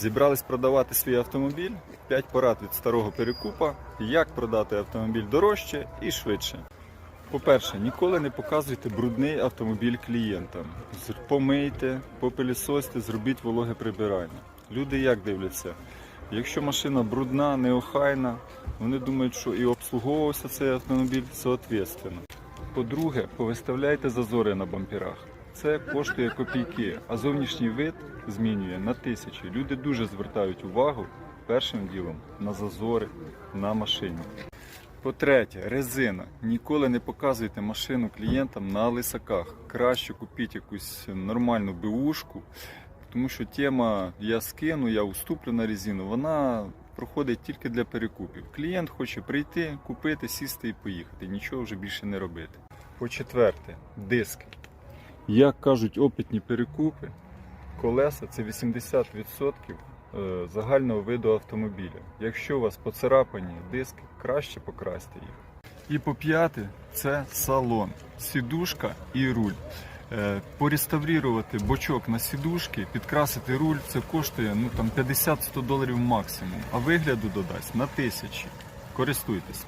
Зібрались продавати свій автомобіль. 5 порад від старого перекупа, як продати автомобіль дорожче і швидше. По-перше, ніколи не показуйте брудний автомобіль клієнтам. Помийте, попилісосьте, зробіть вологе прибирання. Люди як дивляться? Якщо машина брудна, неохайна, вони думають, що і обслуговувався цей автомобіль соответственно. По-друге, повиставляйте зазори на бамперах. Це коштує копійки, а зовнішній вид змінює на тисячі. Люди дуже звертають увагу першим ділом на зазори на машині. По-третє, резина. Ніколи не показуйте машину клієнтам на лисаках. Краще купіть якусь нормальну беушку, тому що тема я скину, я уступлю на резину, вона проходить тільки для перекупів. Клієнт хоче прийти, купити, сісти і поїхати. Нічого вже більше не робити. По-четверте, диски. Як кажуть опитні перекупи, колеса це 80% е, загального виду автомобіля. Якщо у вас поцарапані диски, краще покрасьте їх. І по п'яте це салон, сідушка і руль. Е, Пореставрувати бочок на сідушки, підкрасити руль, це коштує ну, там 50-100 доларів максимум, а вигляду додасть на тисячі. Користуйтесь.